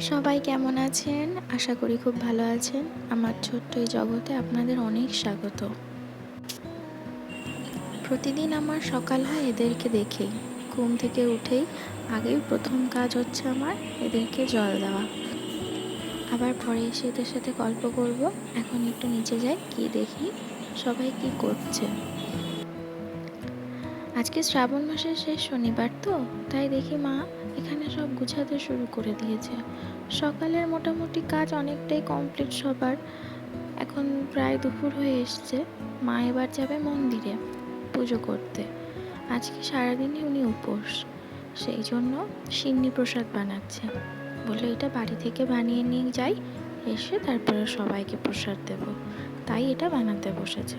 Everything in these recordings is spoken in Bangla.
সবাই কেমন আছেন? আশা করি খুব ভালো আছেন। আমার ছোট্ট এই জগতে আপনাদের অনেক স্বাগত। প্রতিদিন আমার সকাল হয় এদেরকে দেখেই। ঘুম থেকে উঠেই আগেই প্রথম কাজ হচ্ছে আমার এদেরকে জল দেওয়া। আবার পরে এসে এদের সাথে গল্প করব। এখন একটু নিচে যাই কি দেখি সবাই কি করছে। আজকে শ্রাবণ মাসের শেষ শনিবার তো, তাই দেখি মা এখানে সব গুছাতে শুরু করে দিয়েছে। সকালের মোটামুটি কাজ অনেকটাই কমপ্লিট সবার। এখন প্রায় দুপুর হয়ে এসছে, মা এবার যাবে মন্দিরে পুজো করতে। আজকে সারাদিনই উনি উপোস, সেই জন্য সিন্নি প্রসাদ বানাচ্ছে। বলল এটা বাড়ি থেকে বানিয়ে নিয়ে যাই, এসে তারপরে সবাইকে প্রসাদ দেব। তাই এটা বানাতে বসেছে।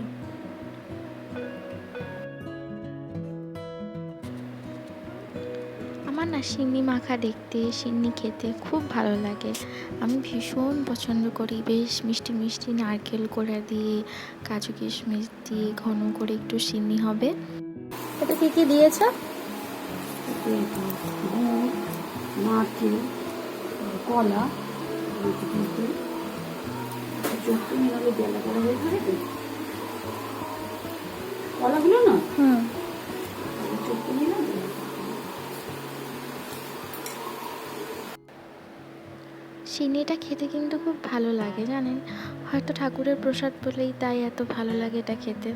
আমার না সিন্নি মাখা দেখতে সিন্নি খেতে খুব ভালো লাগে। আমি ভীষণ পছন্দ করি। বেশ মিষ্টি মিষ্টি নারকেল কোড়া দিয়ে কাজু কিশমিশ দিয়ে ঘন করে একটু সিন্নি হবে। এটা কি কি দিয়েছ? নারকেল কলা কলাগুলো সিন্নিটা খেতে কিন্তু খুব ভালো লাগে, জানেন? হয়তো ঠাকুরের প্রসাদ বলেই তাই এত ভালো লাগে এটা খেতে।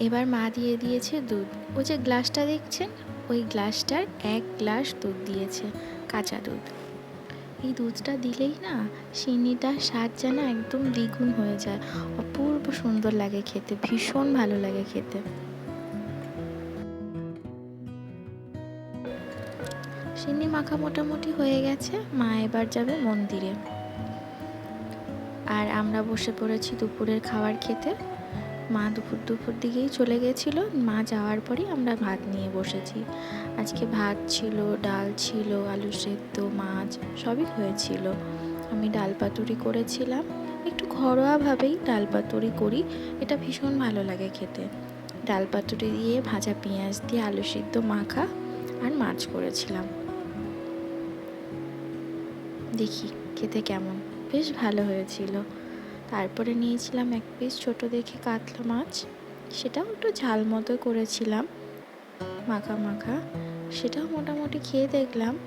এবার মা দিয়ে দিয়েছে দুধ। ওই যে গ্লাসটা দেখছেন? ওই গ্লাসটার এক গ্লাস দুধ দিয়েছে, কাঁচা দুধ। এই দুধটা দিলেই না সিন্নিটার স্বাদ যেন একদম দ্বিগুণ হয়ে যায়। অপূর্ব সুন্দর লাগে খেতে, ভীষণ ভালো লাগে খেতে। সিন্নি মাখা মোটামুটি হয়ে গেছে, মা এবার যাবে মন্দিরে। আর আমরা বসে পড়েছি দুপুরের খাবার খেতে। মা দুপুর দুপুর দিকেই চলে গেছিল। মা যাওয়ার পরেই আমরা ভাত নিয়ে বসেছি। আজকে ভাত ছিল, ডাল ছিল, আলু সেদ্ধ, মাছ, সবই হয়েছিল। আমি ডাল পাতুরি করেছিলাম। একটু ঘরোয়াভাবেই ডাল পাতুরি করি, এটা ভীষণ ভালো লাগে খেতে। ডাল পাতুরি দিয়ে ভাজা পেঁয়াজ দিয়ে আলু সিদ্ধ মাখা আর মাছ করেছিলাম। দেখি খেতে কেমন। বেশ ভালো হয়েছিল। তারপরে নিয়েছিলাম এক পিস ছোট দেখে কাতলা মাছ। সেটাও একটু ঝাল মতো করেছিলাম। মাখা মাখা। সেটাও মোটামুটি খেয়ে দেখলাম।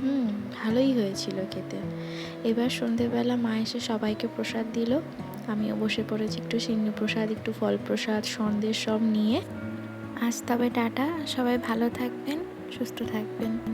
হুম, ভালোই হয়েছিল খেতে। এবার সন্ধেবেলা মা এসে সবাইকে প্রসাদ দিল। আমিও বসে পড়েছি একটু সিন্নি প্রসাদ, একটু ফল প্রসাদ সন্দেশ সব নিয়ে। আজ তবে টাটা। সবাই ভালো থাকবেন, সুস্থ থাকবেন।